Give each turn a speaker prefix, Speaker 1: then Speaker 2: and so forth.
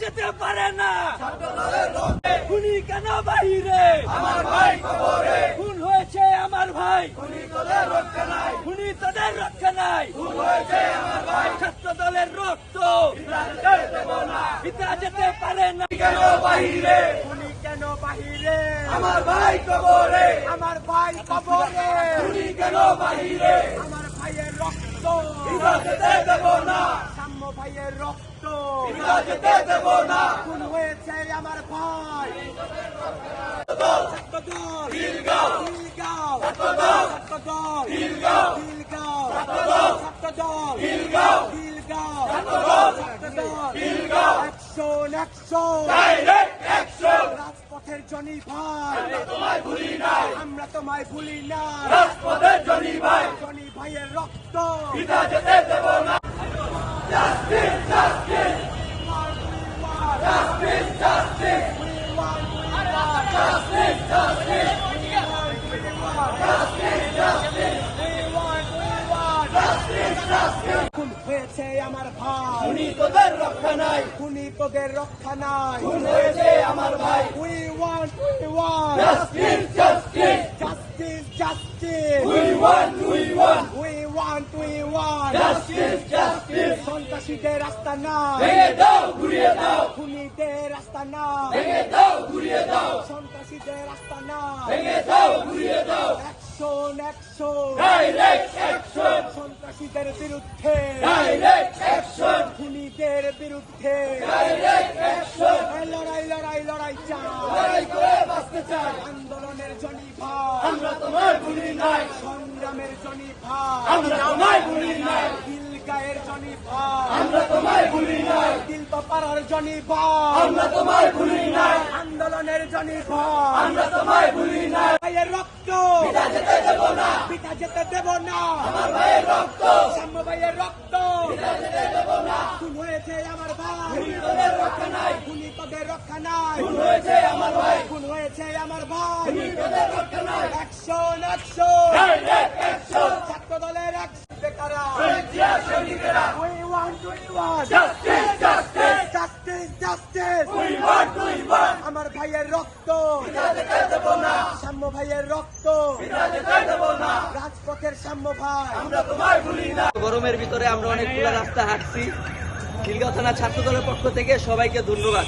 Speaker 1: যেতে
Speaker 2: পারে না। খুনি কেন বাহিরে
Speaker 1: আমার ভাই কবরে।
Speaker 2: খুন হয়েছে আমার ভাই।
Speaker 1: খুনি তোদের রক্ষা নাই।
Speaker 2: খুনি তোদের রক্ষা নাই।
Speaker 1: খুন হয়েছে আমার ভাই।
Speaker 2: ছাত্র দলের রক্ত।
Speaker 1: পিতা যেতে
Speaker 2: পারে না।
Speaker 1: কেন বাহিরে
Speaker 3: খুনি কেন বাহিরে
Speaker 1: আমার ভাই কবরে।
Speaker 3: আমার ভাই কবরে।
Speaker 1: খুনি কেন বাহিরে
Speaker 3: আমার ভাইয়ের রক্ত।
Speaker 1: পিতা যেতে দেব না।
Speaker 3: সাম্য ভাইয়ের রক্ত।
Speaker 1: যেতে দেব না।
Speaker 3: খুন হয়েছে আমার ভাই। রাজপথের জনি ভাই।
Speaker 1: তোমায় ভুলি নাই।
Speaker 3: আমরা তোমায় ভুলি না
Speaker 1: রাজপথের জনি ভাই।
Speaker 3: জনি ভাইয়ের রক্ত।
Speaker 1: পিতা যেতে দেব না justice justice justice justice justice justice
Speaker 3: খুন হয়েছে আমার ভাই।
Speaker 1: খুনি তোদের রক্ষা নাই।
Speaker 3: খুনি তোদের রক্ষা নাই।
Speaker 1: খুন হয়েছে আমার ভাই।
Speaker 3: We want we want
Speaker 1: justice justice
Speaker 3: justice justice
Speaker 1: we want we want
Speaker 3: we want we want
Speaker 1: justice justice
Speaker 3: সন্ত্রাসীদের রাস্তা নাই।
Speaker 1: ভেঙে দাও ঘুরিয়ে দাও।
Speaker 3: খুনিদের রাস্তা নাই।
Speaker 1: ভেঙে দাও ঘুরিয়ে দাও।
Speaker 3: সন্ত্রাসীদের রাস্তা নাই।
Speaker 1: ভেঙে দাও ঘুরিয়ে দাও।
Speaker 3: অ্যাকশন অ্যাকশন
Speaker 1: ডাইরেক্ট অ্যাকশন
Speaker 3: সন্ত্রাসীদের বিরুদ্ধে। খুনিদের বিরুদ্ধে। লড়াই লড়াই লড়াই চাই। আন্দোলনের জনি ভাই। সংগ্রামের জনি ভাই। জনি দিল পাড়ার জনি আন্দোলনের জনি ভাই। ভাইয়ের রক্ত।
Speaker 1: পিতা যেতে দেব না।
Speaker 3: পিতা যেতে দেব না।
Speaker 1: আমার ভাইয়ের রক্ত।
Speaker 3: সাম্য ভাইয়ের রক্ত।
Speaker 1: পিতা যেতে দেব না।
Speaker 3: খুন হয়েছে আমার ভাই।
Speaker 1: তোদের রক্ষা নাই।
Speaker 3: তোদের রক্ষা নাই।
Speaker 1: খুন হয়েছে আমার ভাই।
Speaker 3: খুন হয়েছে আমার ভাই।
Speaker 1: তোদের রক্ষা নাই।
Speaker 3: Action action.
Speaker 1: অ্যাকশন।
Speaker 3: ছাত্র দলের action বেকারা want
Speaker 1: justice justice
Speaker 3: justice justice
Speaker 1: we want we want
Speaker 3: আমার ভাইয়ের রক্ত। সাম্য ভাইয়ের রক্ত। রাজপথের সাম্য ভাই।
Speaker 1: আমরা তোমায়
Speaker 2: গরমের ভিতরে আমরা অনেকগুলো রাস্তা হাঁটছি। খিলগাঁও থানা ছাত্র দলের পক্ষ থেকে সবাইকে ধন্যবাদ।